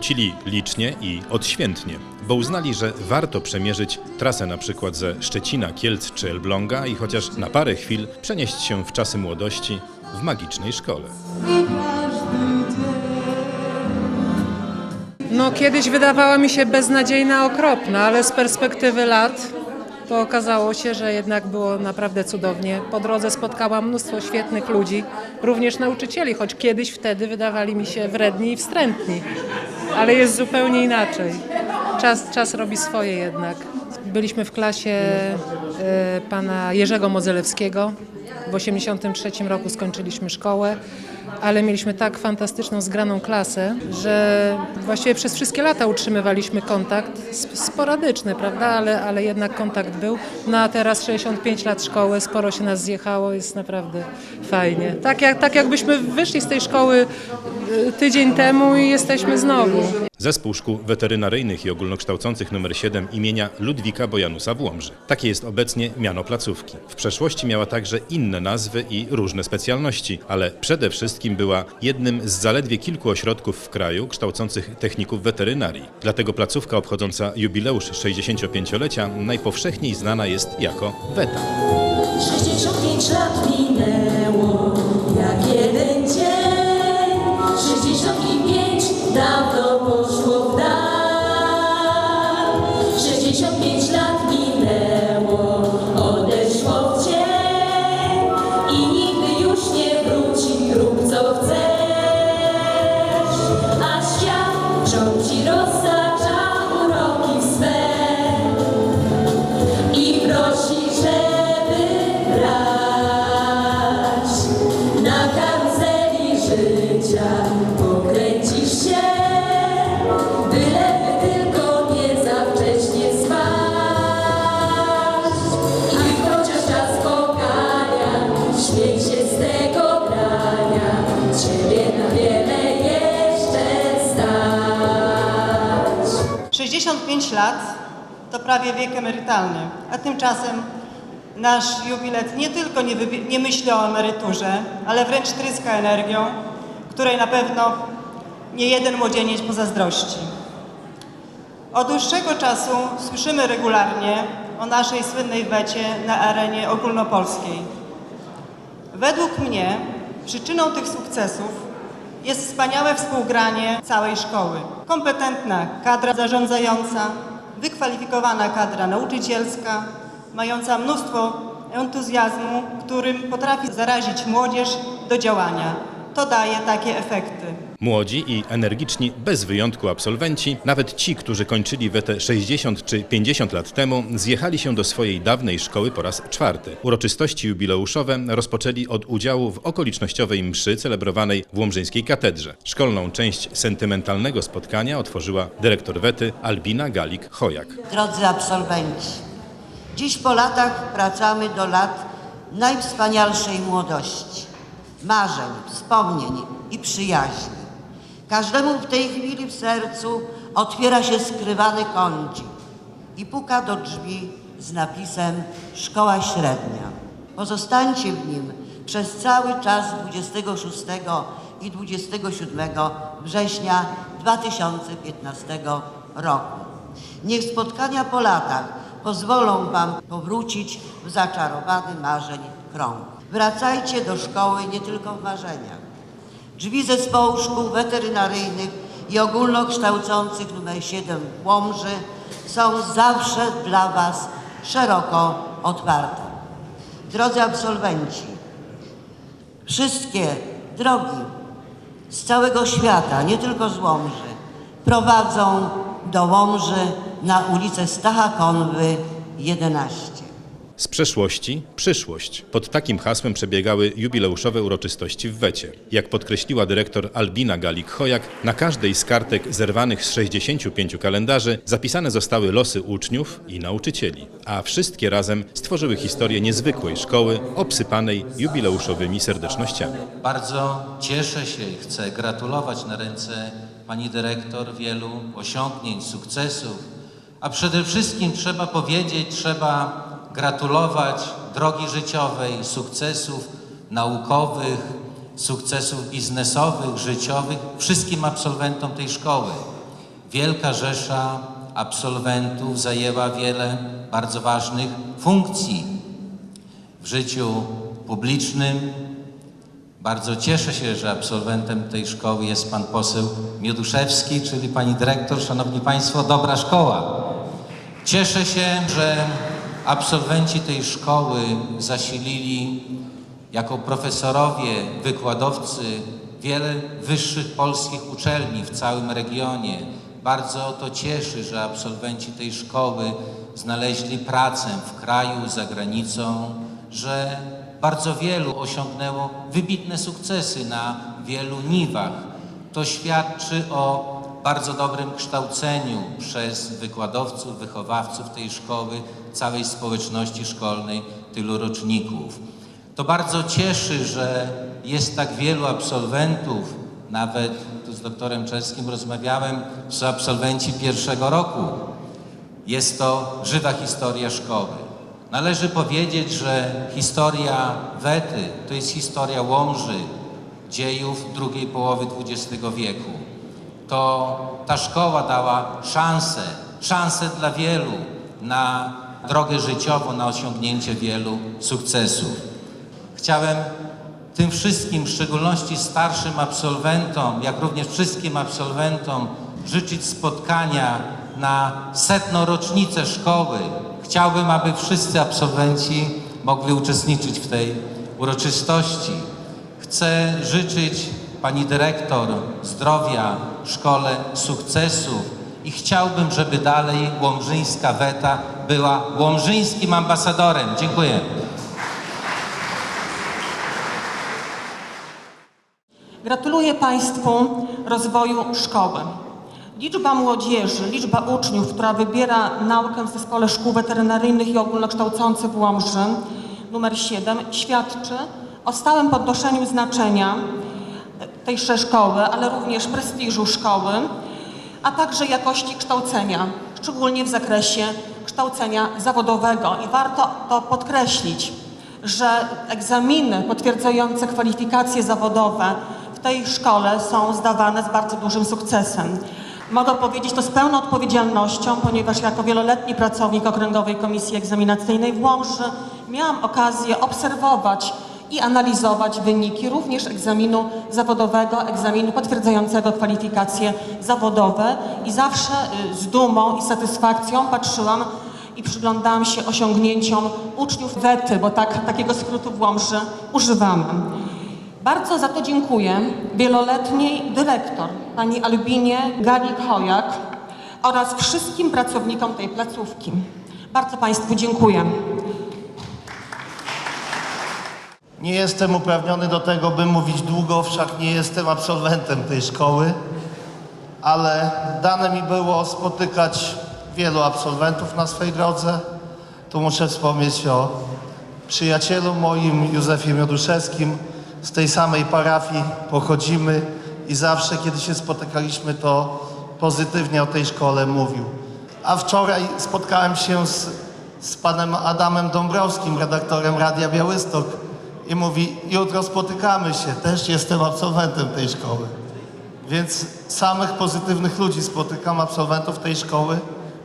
Powrócili licznie i odświętnie, bo uznali, że warto przemierzyć trasę na przykład ze Szczecina, Kielc czy Elbląga i chociaż na parę chwil przenieść się w czasy młodości w magicznej szkole. No kiedyś wydawała mi się beznadziejna, okropna, ale z perspektywy lat to okazało się, że jednak było naprawdę cudownie. Po drodze spotkałam mnóstwo świetnych ludzi, również nauczycieli, choć kiedyś wtedy wydawali mi się wredni i wstrętni. Ale jest zupełnie inaczej. Czas, czas robi swoje jednak. Byliśmy w klasie e, pana Jerzego Modzelewskiego. W 1983 roku skończyliśmy szkołę, ale mieliśmy tak fantastyczną, zgraną klasę, że właściwie przez wszystkie lata utrzymywaliśmy kontakt. Sp- Sporadyczny, prawda, ale, ale jednak kontakt był. No a teraz 65 lat szkoły, sporo się nas zjechało, jest naprawdę fajnie. Tak, jak, tak jakbyśmy wyszli z tej szkoły y, tydzień temu i jesteśmy znowu. Zespół Szkół Weterynaryjnych i Ogólnokształcących nr 7 imienia Ludwika Bojanusa w Łomży. Takie jest obecnie miano placówki. W przeszłości miała także inne nazwy i różne specjalności, ale przede wszystkim była jednym z zaledwie kilku ośrodków w kraju kształcących techników weterynarii. Dlatego placówka obchodząca jubileusz 65-lecia najpowszechniej znana jest jako WETA. 65 lat minęło, z tego grania, ciebie na wiele jeszcze stać. 65 lat to prawie wiek emerytalny, a tymczasem nasz jubilet nie tylko nie, nie myśli o emeryturze, ale wręcz tryska energią, której na pewno nie jeden młodzieniec pozazdrości. Od dłuższego czasu słyszymy regularnie o naszej słynnej wecie na arenie ogólnopolskiej. Według mnie przyczyną tych sukcesów jest wspaniałe współgranie całej szkoły. Kompetentna kadra zarządzająca, wykwalifikowana kadra nauczycielska, mająca mnóstwo entuzjazmu, którym potrafi zarazić młodzież do działania. To daje takie efekty. Młodzi i energiczni, bez wyjątku absolwenci, nawet ci, którzy kończyli WETę 60 czy 50 lat temu, zjechali się do swojej dawnej szkoły po raz czwarty. Uroczystości jubileuszowe rozpoczęli od udziału w okolicznościowej mszy celebrowanej w Łomżyńskiej Katedrze. Szkolną część sentymentalnego spotkania otworzyła dyrektor WETY Albina Galik-Chojak. Drodzy absolwenci, dziś po latach wracamy do lat najwspanialszej młodości, marzeń, wspomnień i przyjaźni. Każdemu w tej chwili w sercu otwiera się skrywany kącik i puka do drzwi z napisem Szkoła Średnia. Pozostańcie w nim przez cały czas 26 i 27 września 2015 roku. Niech spotkania po latach pozwolą Wam powrócić w zaczarowany marzeń krąg. Wracajcie do szkoły nie tylko w marzeniach. Drzwi zespołu szkół weterynaryjnych i ogólnokształcących nr 7 w Łomży są zawsze dla Was szeroko otwarte. Drodzy absolwenci, wszystkie drogi z całego świata, nie tylko z Łomży, prowadzą do Łomży na ulicę Stacha Konwy 11. Z przeszłości przyszłość. Pod takim hasłem przebiegały jubileuszowe uroczystości w Wecie. Jak podkreśliła dyrektor Albina Galik-Chojak, na każdej z kartek zerwanych z 65 kalendarzy zapisane zostały losy uczniów i nauczycieli, a wszystkie razem stworzyły historię niezwykłej szkoły obsypanej jubileuszowymi serdecznościami. Bardzo cieszę się i chcę gratulować na ręce pani dyrektor wielu osiągnięć, sukcesów, A przede wszystkim trzeba powiedzieć, trzeba gratulować drogi życiowej, sukcesów naukowych, sukcesów biznesowych, życiowych wszystkim absolwentom tej szkoły. Wielka rzesza absolwentów zajęła wiele bardzo ważnych funkcji w życiu publicznym. Bardzo cieszę się, że absolwentem tej szkoły jest pan poseł Mioduszewski, czyli pani dyrektor. Szanowni Państwo, dobra szkoła. Cieszę się, że absolwenci tej szkoły zasilili jako profesorowie, wykładowcy wiele wyższych polskich uczelni w całym regionie. Bardzo to cieszy, że absolwenci tej szkoły znaleźli pracę w kraju, za granicą, że bardzo wielu osiągnęło wybitne sukcesy na wielu niwach. To świadczy o bardzo dobrym kształceniu przez wykładowców, wychowawców tej szkoły, całej społeczności szkolnej tylu roczników. To bardzo cieszy, że jest tak wielu absolwentów, nawet tu z doktorem Czeskim rozmawiałem, są absolwenci pierwszego roku. Jest to żywa historia szkoły. Należy powiedzieć, że historia Wety to jest historia Łomży, dziejów drugiej połowy XX wieku. To ta szkoła dała szansę, szansę dla wielu na drogę życiową, na osiągnięcie wielu sukcesów. Chciałem tym wszystkim, w szczególności starszym absolwentom, jak również wszystkim absolwentom życzyć spotkania na setną rocznicę szkoły. Chciałbym, aby wszyscy absolwenci mogli uczestniczyć w tej uroczystości. Chcę życzyć pani dyrektor zdrowia, szkole sukcesów i chciałbym, żeby dalej Łomżyńska Weta była łomżyńskim ambasadorem. Dziękuję. Gratuluję Państwu rozwoju szkoły. Liczba młodzieży, liczba uczniów, która wybiera naukę w Zespole Szkół Weterynaryjnych i Ogólnokształcących w Łomży numer 7 świadczy o stałym podnoszeniu znaczenia tejże szkoły, ale również prestiżu szkoły, a także jakości kształcenia, szczególnie w zakresie kształcenia zawodowego. I warto to podkreślić, że egzaminy potwierdzające kwalifikacje zawodowe w tej szkole są zdawane z bardzo dużym sukcesem. Mogę powiedzieć to z pełną odpowiedzialnością, ponieważ jako wieloletni pracownik Okręgowej Komisji Egzaminacyjnej w Łomży miałam okazję obserwować i analizować wyniki również egzaminu zawodowego, egzaminu potwierdzającego kwalifikacje zawodowe i zawsze y, z dumą i satysfakcją patrzyłam i przyglądałam się osiągnięciom uczniów WETY, bo tak, takiego skrótu w Łomży używamy. Bardzo za to dziękuję wieloletniej dyrektor, pani Albinie Galik-Hojak oraz wszystkim pracownikom tej placówki. Bardzo Państwu dziękuję. Nie jestem uprawniony do tego, by mówić długo, wszak nie jestem absolwentem tej szkoły, ale dane mi było spotykać wielu absolwentów na swej drodze. Tu muszę wspomnieć o przyjacielu moim, Józefie Mioduszewskim. Z tej samej parafii pochodzimy i zawsze, kiedy się spotykaliśmy, to pozytywnie o tej szkole mówił. A wczoraj spotkałem się z, z panem Adamem Dąbrowskim, redaktorem Radia Białystok i mówi, jutro spotykamy się, też jestem absolwentem tej szkoły. Więc samych pozytywnych ludzi spotykam, absolwentów tej szkoły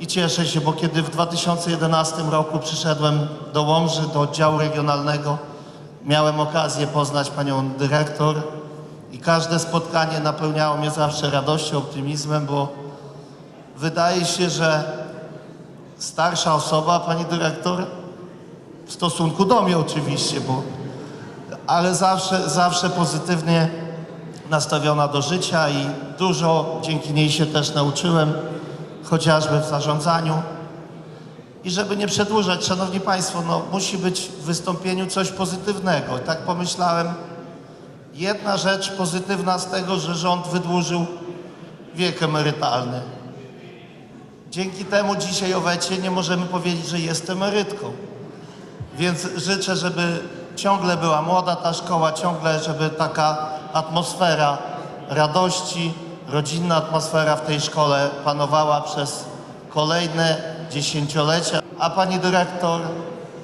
i cieszę się, bo kiedy w 2011 roku przyszedłem do Łomży, do oddziału regionalnego, miałem okazję poznać panią dyrektor i każde spotkanie napełniało mnie zawsze radością, optymizmem, bo wydaje się, że starsza osoba, pani dyrektor, w stosunku do mnie oczywiście, bo ale zawsze, zawsze pozytywnie nastawiona do życia i dużo dzięki niej się też nauczyłem, chociażby w zarządzaniu. I żeby nie przedłużać, Szanowni Państwo, no, musi być w wystąpieniu coś pozytywnego. I tak pomyślałem, jedna rzecz pozytywna z tego, że rząd wydłużył wiek emerytalny. Dzięki temu dzisiaj o Wecie nie możemy powiedzieć, że jest emerytką. Więc życzę, żeby ciągle była młoda ta szkoła, ciągle, żeby taka atmosfera radości, rodzinna atmosfera w tej szkole panowała przez kolejne dziesięciolecia. A pani dyrektor,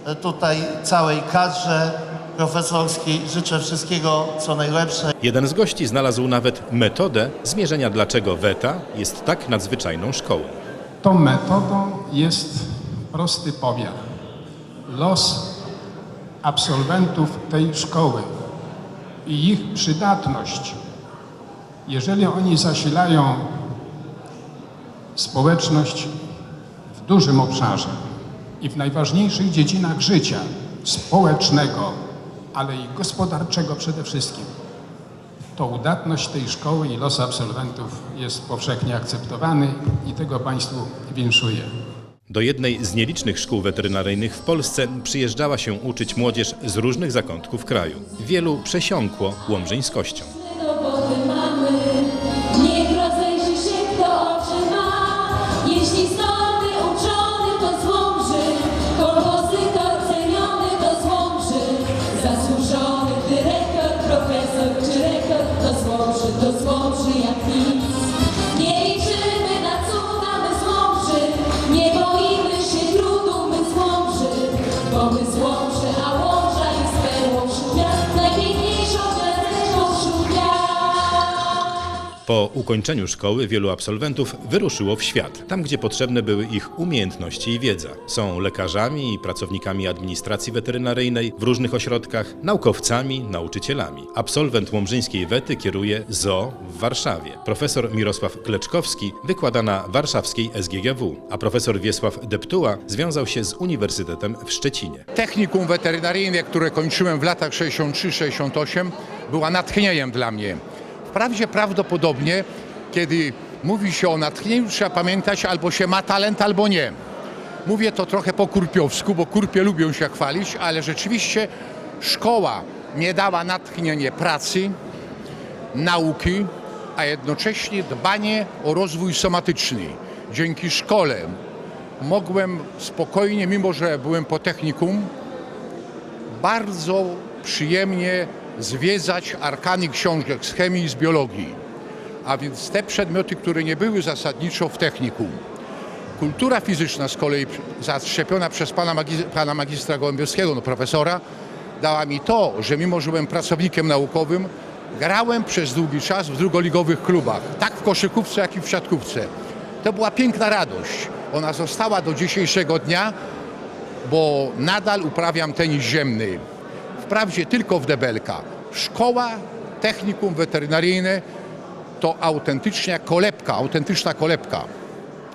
e, tutaj całej kadrze profesorskiej życzę wszystkiego co najlepsze. Jeden z gości znalazł nawet metodę zmierzenia, dlaczego WETA jest tak nadzwyczajną szkołą. Tą metodą jest prosty pomiar. Los absolwentów tej szkoły i ich przydatność, jeżeli oni zasilają społeczność w dużym obszarze i w najważniejszych dziedzinach życia społecznego, ale i gospodarczego przede wszystkim, to udatność tej szkoły i los absolwentów jest powszechnie akceptowany i tego Państwu winszuję. Do jednej z nielicznych szkół weterynaryjnych w Polsce przyjeżdżała się uczyć młodzież z różnych zakątków kraju. Wielu przesiąkło łomżyńskością. Ukończeniu szkoły wielu absolwentów wyruszyło w świat, tam gdzie potrzebne były ich umiejętności i wiedza. Są lekarzami i pracownikami administracji weterynaryjnej w różnych ośrodkach, naukowcami, nauczycielami. Absolwent łomżyńskiej Wety kieruje ZOO w Warszawie. Profesor Mirosław Kleczkowski wykłada na warszawskiej SGGW, a profesor Wiesław Deptuła związał się z Uniwersytetem w Szczecinie. Technikum weterynaryjne, które kończyłem w latach 63-68, była natchnieniem dla mnie. Wprawdzie prawdopodobnie, kiedy mówi się o natchnieniu, trzeba pamiętać, albo się ma talent, albo nie. Mówię to trochę po kurpiowsku, bo kurpie lubią się chwalić, ale rzeczywiście szkoła mnie dała natchnienie pracy, nauki, a jednocześnie dbanie o rozwój somatyczny. Dzięki szkole mogłem spokojnie, mimo że byłem po technikum, bardzo przyjemnie zwiedzać arkany książek z chemii i z biologii. A więc te przedmioty, które nie były zasadniczo w technikum. Kultura fizyczna z kolei zaszczepiona przez pana, pana magistra Gołębiowskiego, no profesora, dała mi to, że mimo, że byłem pracownikiem naukowym, grałem przez długi czas w drugoligowych klubach, tak w koszykówce, jak i w siatkówce. To była piękna radość. Ona została do dzisiejszego dnia, bo nadal uprawiam tenis ziemny. Wprawdzie tylko w debelka. Szkoła, technikum weterynaryjne to autentycznie kolebka, autentyczna kolebka.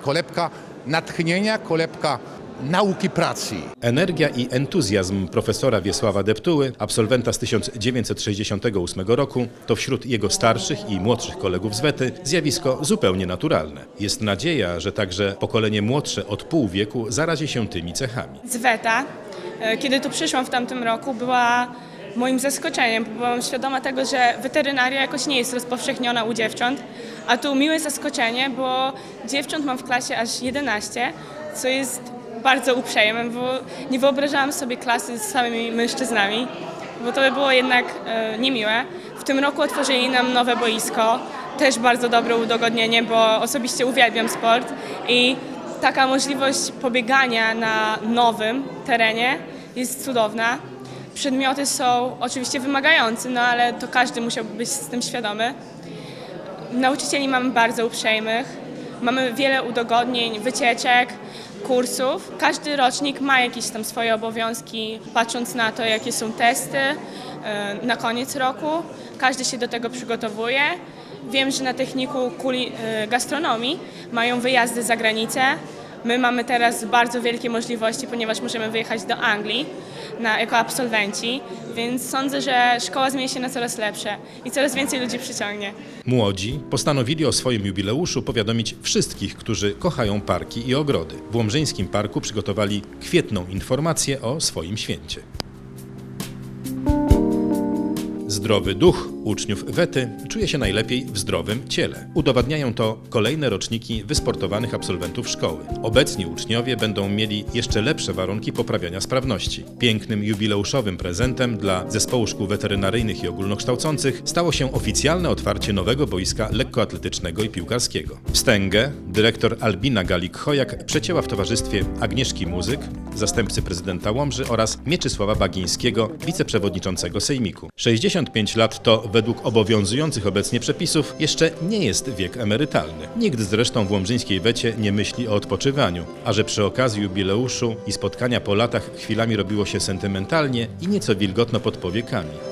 Kolebka natchnienia, kolebka nauki pracy. Energia i entuzjazm profesora Wiesława Deptuły, absolwenta z 1968 roku, to wśród jego starszych i młodszych kolegów z Wety zjawisko zupełnie naturalne. Jest nadzieja, że także pokolenie młodsze od pół wieku zarazi się tymi cechami. Zweta, e, kiedy tu przyszłam w tamtym roku, była moim zaskoczeniem. bo Byłam świadoma tego, że weterynaria jakoś nie jest rozpowszechniona u dziewcząt, a tu miłe zaskoczenie, bo dziewcząt mam w klasie aż 11, co jest bardzo uprzejme, bo nie wyobrażałam sobie klasy z samymi mężczyznami, bo to by było jednak e, niemiłe. W tym roku otworzyli nam nowe boisko, też bardzo dobre udogodnienie, bo osobiście uwielbiam sport i taka możliwość pobiegania na nowym terenie jest cudowna. Przedmioty są oczywiście wymagające, no ale to każdy musiał być z tym świadomy. Nauczycieli mamy bardzo uprzejmych. Mamy wiele udogodnień, wycieczek, kursów. Każdy rocznik ma jakieś tam swoje obowiązki, patrząc na to, jakie są testy e, na koniec roku. Każdy się do tego przygotowuje. Wiem, że na techniku kuli- e, gastronomii mają wyjazdy za granicę. My mamy teraz bardzo wielkie możliwości, ponieważ możemy wyjechać do Anglii na, jako absolwenci, więc sądzę, że szkoła zmieni się na coraz lepsze i coraz więcej ludzi przyciągnie. Młodzi postanowili o swoim jubileuszu powiadomić wszystkich, którzy kochają parki i ogrody. W Łomżyńskim Parku przygotowali kwietną informację o swoim święcie. Zdrowy duch Uczniów Wety czuje się najlepiej w zdrowym ciele. Udowadniają to kolejne roczniki wysportowanych absolwentów szkoły. Obecni uczniowie będą mieli jeszcze lepsze warunki poprawiania sprawności. Pięknym jubileuszowym prezentem dla Zespołu Szkół Weterynaryjnych i Ogólnokształcących stało się oficjalne otwarcie nowego boiska lekkoatletycznego i piłkarskiego. Wstęgę dyrektor Albina Galik-Chojak przecięła w towarzystwie Agnieszki Muzyk, zastępcy prezydenta Łomży oraz Mieczysława Bagińskiego, wiceprzewodniczącego Sejmiku. 65 lat to według obowiązujących obecnie przepisów jeszcze nie jest wiek emerytalny. Nikt zresztą w łomżyńskiej wecie nie myśli o odpoczywaniu, a że przy okazji jubileuszu i spotkania po latach chwilami robiło się sentymentalnie i nieco wilgotno pod powiekami.